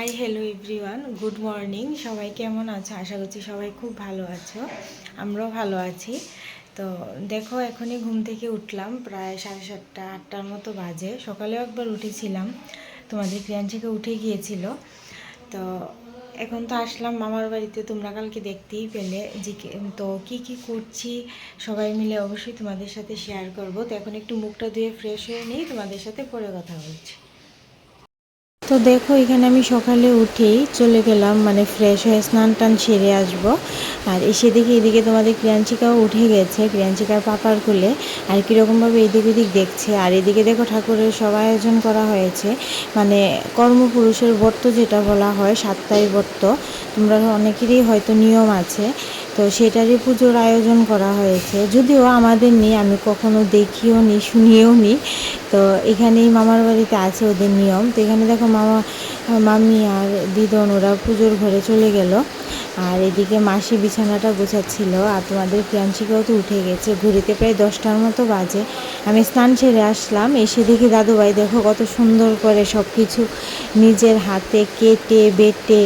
Hi hello everyone good morning সবাই কেমন আছো? আশা করছি সবাই খুব ভালো আছো। আমরাও ভালো আছি। তো দেখো, এখনই ঘুম থেকে উঠলাম, প্রায় সাড়ে সাতটা, আটটার মতো বাজে। সকালেও একবার উঠেছিলাম। তোমাদের ক্রিয়াঞ্চিকে উঠে গিয়েছিল। তো এখন তো আসলাম মামার বাড়িতে, তোমরা কালকে দেখতেই পেলে যে তো কি কি করছি সবাই মিলে অবশ্যই তোমাদের সাথে শেয়ার করব। তো এখন একটু মুখটা ধুয়ে ফ্রেশ হয়ে নিই তোমাদের সাথে পরে কথা বলছি। তো দেখো, এখানে আমি সকালে উঠেই চলে গেলাম মানে ফ্রেশ হয়ে স্নান টান সেরে আসব। আর এসে দেখি এদিকে তোমাদের ক্রিয়াঞ্চিকাও উঠে গেছে ক্রিয়াঞ্চিকার পাপার কোলে। আর কীরকমভাবে এদিক ওদিক দেখছে। আর এদিকে দেখো ঠাকুরের সব আয়োজন করা হয়েছে। মানে কর্মপুরুষের ব্রত যেটা বলা হয় সাতটাই ব্রত। তোমরা অনেকেরই হয়তো নিয়ম আছে। তো সেটারই পুজোর আয়োজন করা হয়েছে। যদিও আমাদের নেই, আমি কখনো দেখিও নি, শুনিও নি। তো এখানেই মামার বাড়িতে আছে ওদের নিয়ম। তো এখানে দেখো মামা মামি আর দিদন, ওরা পুজোর ঘরে চলে গেল। আর এদিকে মাসি বিছানাটা গোছাচ্ছিল। আর তোমাদের প্রিয়াংশিকাও তো উঠে গেছে। ঘুরিতে প্রায় দশটার মতো বাজে। আমি স্নান সেরে আসলাম। এসে দেখি দাদুভাই, দেখো কত সুন্দর করে সব কিছু নিজের হাতে কেটে, বেটে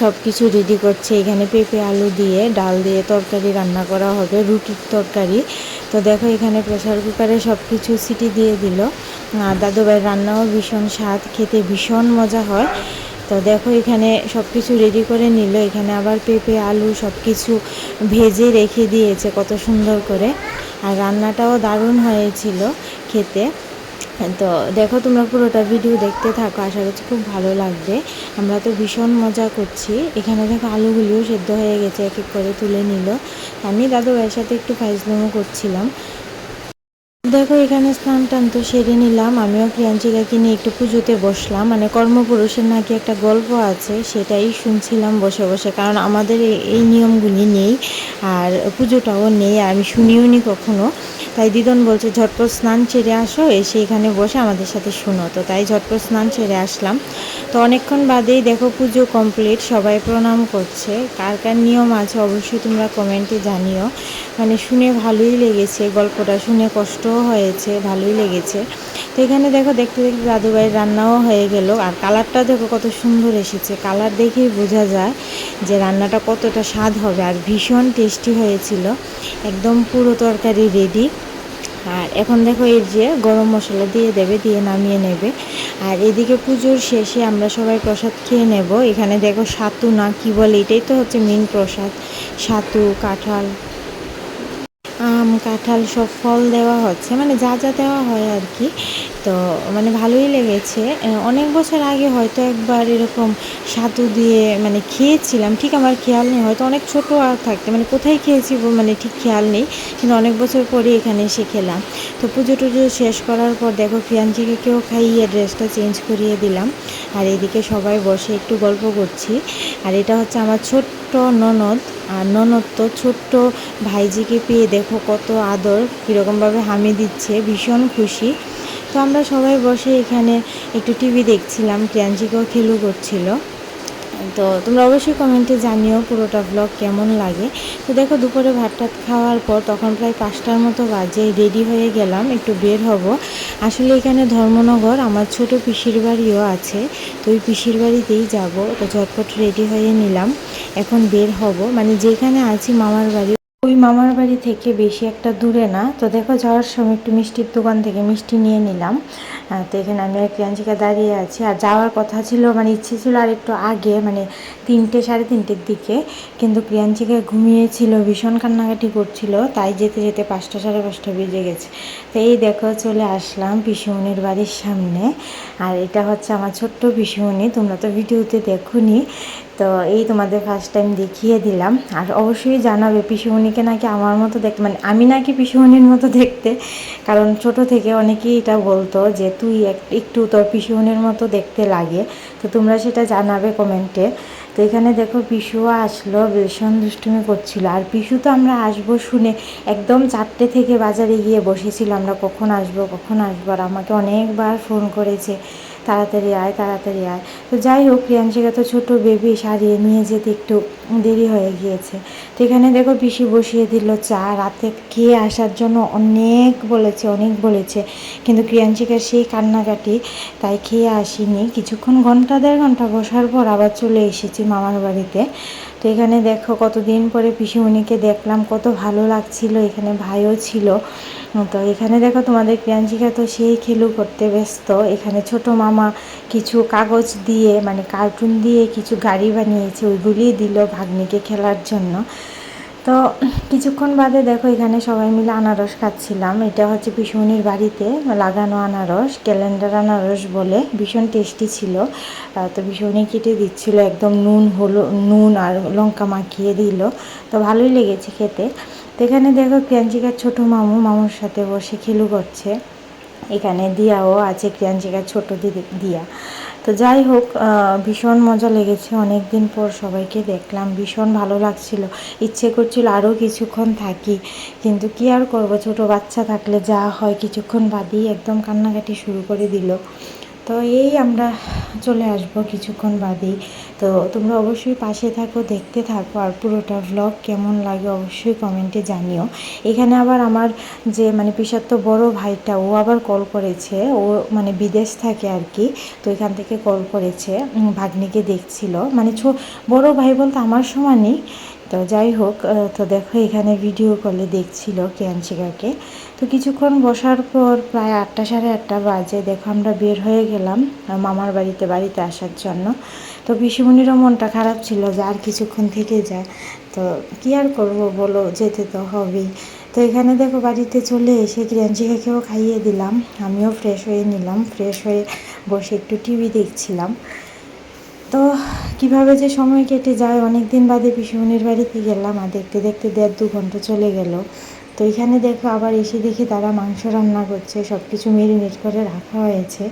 সব কিছু রেডি করছে। এখানে পেঁপে, আলু দিয়ে ডাল দিয়ে তরকারি রান্না করা হবে, রুটির তরকারি। তো দেখো এখানে প্রেসার কুকারে সব কিছু সিটি দিয়ে দিল। আর দাদুভাইয়ের রান্নাও ভীষণ স্বাদ, খেতে ভীষণ মজা হয়। তো দেখো এখানে সব কিছু রেডি করে নিল। এখানে আবার পেঁপে, আলু সব কিছু ভেজে রেখে দিয়েছে কত সুন্দর করে। আর রান্নাটাও দারুণ হয়েছিল খেতে। তো, দেখো তোমরা পুরোটা ভিডিও দেখতে থাকো, আশা করছি খুব ভালো লাগবে। আমরা তো ভীষণ মজা করছি। এখানে দেখো আলুগুলিও সেদ্ধ হয়ে গেছে, এক এক করে তুলে নিল। আমি দাদু ভাইয়ের সাথে একটু ফাইজলামও করছিলাম। দেখো, এখানে স্নান টান তো সেরে নিলাম। আমিও প্রিয়াঞ্চিকাকে নিয়ে একটু পুজোতে বসলাম। মানে কর্মপুরুষের নাকি একটা গল্প আছে, সেটাই শুনছিলাম বসে বসে। কারণ আমাদের এই- নিয়মগুলি নেই, আর পুজোটাও নেই আমি শুনিও নি কখনো। তাই দিদন বলছে, ঝটপট স্নান ছেড়ে আসো, এসে এখানে বসে আমাদের সাথে শুনো। তো তাই ঝটপট স্নান ছেড়ে আসলাম। তো অনেকক্ষণ বাদেই দেখো, পুজো কমপ্লিট, সবাই প্রণাম করছে। কার কার নিয়ম আছে অবশ্যই তোমরা কমেন্টে জানিও। মানে শুনে ভালোই লেগেছে গল্পটা, শুনে কষ্টও হয়েছে, ভালোই লেগেছে। তো এখানে দেখো, দেখতে দেখতে দাদুভাইয়ের রান্নাও হয়ে গেল। আর কালারটা দেখো কত সুন্দর এসেছে। কালার দেখেই বোঝা যায় যে রান্নাটা কতটা স্বাদ হবে। আর ভীষণ টেস্টি হয়েছিল। একদম পুরো তরকারি রেডি আর এখন দেখো এর যে গরম মশলা দিয়ে দেবে, দিয়ে নামিয়ে নেবে। আর এদিকে পুজোর শেষে আমরা সবাই প্রসাদ খেয়ে নেব। এখানে দেখো সাতু না কি বলে, এটাই তো হচ্ছে মেন প্রসাদ। সাতু, কাঁঠাল আম কাঁঠাল সব ফল দেওয়া হচ্ছে। মানে যা যা দেওয়া হয় আর কি। তো মানে ভালোই লেগেছে। অনেক বছর আগে হয়তো একবার এরকম সাতু দিয়ে মানে খেয়েছিলাম, ঠিক আমার খেয়াল নেই, হয়তো অনেক ছোটো আর থাকতে মানে কোথায় খেয়েছি মানে ঠিক খেয়াল নেই, কিন্তু অনেক বছর পরে এখানে এসে খেলাম। তো পুজো টুজো শেষ করার পর দেখো কেউ খাইয়ে ড্রেসটা চেঞ্জ করিয়ে দিলাম, আর এদিকে সবাই বসে একটু গল্প করছি। আর এটা হচ্ছে আমার ছোট্ট ননদ, আর ননদ তো ছোট্ট ভাইজিকে পেয়ে দেখো কত আদর, কীরকমভাবে হামি দিচ্ছে, ভীষণ খুশি। তো আমরা সবাই বসে এখানে একটু টিভি দেখছিলাম প্রিয়াঞ্জিকেও খেলু করছিল। তো তোমরা অবশ্যই কমেন্টে জানিও পুরোটা ব্লগ কেমন লাগে। তো দেখো দুপুরে ভাত টাত খাওয়ার পর তখন প্রায় পাঁচটার মতো বাজে রেডি হয়ে গেলাম, একটু বের হব। আসলে এখানে ধর্মনগর, আমার ছোট পিসির বাড়িও আছে, তো ওই পিসির বাড়িতেই যাব। তো ঝটপট রেডি হয়ে নিলাম, এখন বের হব। মানে যেখানে আছি মামার বাড়ি ওই মামার বাড়ি থেকে বেশি একটা দূরে না। তো দেখো যাওয়ার সময় একটু মিষ্টির দোকান থেকে মিষ্টি নিয়ে নিলাম। তো এখানে আমি আর প্রিয়াঞ্চিকা দাঁড়িয়ে আছি। আর যাওয়ার কথা ছিল মানে ইচ্ছে ছিল আর একটু আগে মানে তিনটে, সাড়ে তিনটের দিকে। কিন্তু প্রিয়াঞ্চিকা ঘুমিয়েছিল, ভীষণ কান্নাকাটি করছিল, তাই যেতে যেতে পাঁচটা, সাড়ে পাঁচটা বেজে গেছে। তো এই দেখো চলে আসলাম পিসুমনির বাড়ির সামনে। আর এটা হচ্ছে আমার ছোট্ট পিসুমনি তোমরা তো ভিডিওতে দেখোনি। তো এই তোমাদের ফার্স্ট টাইম দেখিয়ে দিলাম। আর অবশ্যই জানাবে পিসুমণিকে নাকি আমার মতো দেখতে মানে আমি নাকি পিসুমণির মতো দেখতে। কারণ ছোট থেকে অনেকেই এটা বলতো যে, তুই একটু তোর পিসুমণির মতো দেখতে লাগে। তো তোমরা সেটা জানাবে কমেন্টে তো এখানে দেখো পিসুও আসলো, ভীষণ দুষ্টুমি করছিল। আর পিসু তো আমরা আসব শুনে একদম চারটে থেকে বাজারে গিয়ে বসেছিল। আমরা কখন আসব কখন আসব? আর আমাকে অনেকবার ফোন করেছে। তাড়াতাড়ি আয় তাড়াতাড়ি আয়। তো যাই হোক, প্রিয়াংশিকা তো ছোটো বেবি সারিয়ে নিয়ে যেতে একটু দেরি হয়ে গিয়েছে। তো এখানে দেখো পিসি বসিয়ে দিল চা। রাতে খেয়ে আসার জন্য অনেক বলেছে অনেক বলেছে। কিন্তু প্রিয়াংশিকার সেই কান্নাকাটি, তাই খেয়ে আসিনি। কিছুক্ষণ ঘণ্টা, দেড় ঘণ্টা বসার পর আবার চলে এসেছি মামার বাড়িতে। তো এখানে দেখো কতদিন পরে পিসিমণিকে দেখলাম, কত ভালো লাগছিল, এখানে ভাইও ছিল। তো এখানে দেখো তোমাদের প্রিয়াঞ্জিকা তো সেই খেলু করতে ব্যস্ত। এখানে ছোট মামা কিছু কাগজ দিয়ে মানে কার্টুন দিয়ে কিছু গাড়ি বানিয়েছে ওইগুলি দিল ভাগ্নিকে খেলার জন্য। তো কিছুক্ষণ বাদে দেখো এখানে সবাই মিলে আনারস খাচ্ছিলাম। এটা হচ্ছে ভীষণের বাড়িতে লাগানো আনারস, ক্যালেন্ডার আনারস বলে। ভীষণ টেস্টি ছিল। তো ভীষণই কেটে দিচ্ছিল, একদম নুন, হলো, নুন আর লঙ্কা মাখিয়ে দিল। তো ভালোই লেগেছে খেতে। তো এখানে দেখো ক্রিয়াঞ্চিকার ছোটো মামু, মামুর সাথে বসে খেলু করছে। এখানে দিয়াও আছে ক্রিয়াঞ্চিকার ছোট দিদি দিয়া। তো যাই হোক ভীষণ মজা লেগেছে। অনেক দিন পর সবাইকে দেখলাম, ভীষণ ভালো লাগছিল। ইচ্ছে করছিল আরও কিছুক্ষণ থাকি, কিন্তু কি আর করব? ছোট বাচ্চা থাকলে যা হয় কিছুক্ষণ বাদেই একদম কান্নাকাটি শুরু করে দিল। তো এই আমরা চলে আসব কিছুক্ষণ বাদেই। তো তোমরা অবশ্যই পাশে থাকো, দেখতে থাকো, আর পুরোটা ভ্লগ কেমন লাগে অবশ্যই কমেন্টে জানিও। এখানে আবার আমার যে মানে পিসার তো বড় ভাইটা, ও আবার কল করেছে। ও মানে বিদেশ থাকে আর কি, তো এখান থেকে কল করেছে ভাগ্নিকে দেখছিল। মানে ছো, বড় ভাই বলতে আমার সমানই তো যাই হোক তো দেখো এখানে ভিডিও কলে দেখছিল কেয়ানশিকাকে। তো কিছুক্ষণ বসার পর প্রায় আটটা সাড়ে আটটা বাজে, দেখো আমরা বের হয়ে গেলাম মামার বাড়িতে বাড়িতে আসার জন্য। তো পিসিমণিরও মনটা খারাপ ছিল যে আর কিছুক্ষণ থেকে যায়। তো কি আর করব বলো, যেতে তো হবেই। তো এখানে দেখো বাড়িতে চলে এসে ক্রিয়াঞ্চিকাকেও খাইয়ে দিলাম। আমিও ফ্রেশ হয়ে নিলাম ফ্রেশ হয়ে বসে একটু টিভি দেখছিলাম। তো কীভাবে যে সময় কেটে যায় অনেক দিন বাদে পিসুমনির বাড়িতে গেলাম আর দেখতে দেখতে দেড় দু ঘণ্টা চলে গেল। তো এখানে দেখো আবার এসে দেখি তারা মাংস রান্না করছে সব কিছু মেরিনেট করে রাখা হয়েছে।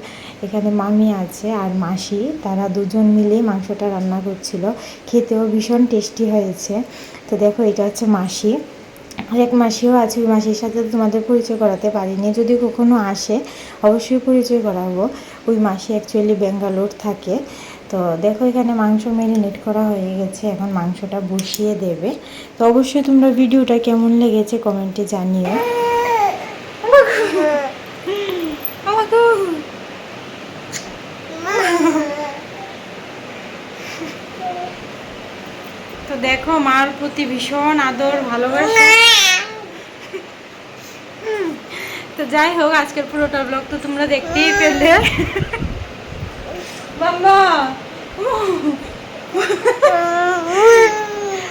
এখানে মামি আছে আর মাসি, তারা দুজন মিলেই মাংসটা রান্না করছিল। খেতেও ভীষণ টেস্টি হয়েছে। তো দেখো এটা হচ্ছে মাসি। আর এক মাসিও আছে, ওই মাসির সাথে তোমাদের পরিচয় করাতে পারিনি। যদি কখনো আসে, অবশ্যই পরিচয় করাবো। ওই মাসি অ্যাকচুয়ালি ব্যাঙ্গালোর থাকে। তো দেখো এখানে মাংস ম্যারিনেট করা হয়ে গেছে এখন মাংসটা বসিয়ে দেবে। তো অবশ্যই তোমরা ভিডিওটা কেমন লেগেছে কমেন্টে জানিও। তো দেখো মার প্রতি ভীষণ আদর ভালোবাসা। তো যাই হোক আজকের পুরোটা ব্লগ তো তোমরা দেখতেই পেলে। বাবা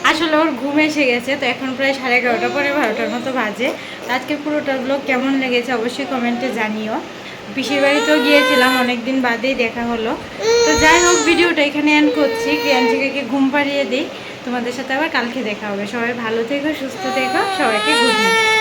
আসলে ওর ঘুম এসে গেছে, তো এখন প্রায় সাড়ে এগারোটা পরে বারোটার মতো বাজে। তো আজকের পুরোটা ব্লগ কেমন লেগেছে অবশ্যই কমেন্টে জানিও। পিসির বাড়িতেও গিয়েছিলাম, অনেকদিন বাদেই দেখা হলো। তো যাই হোক, ভিডিওটা এখানে এন্ড করছি। ক্রিয়াঞ্চিকাকে ঘুম পাড়িয়ে দিই। তোমাদের সাথে আবার কালকে দেখা হবে। সবাই ভালো থেকো, সুস্থ থেকো, সবাইকে নাইট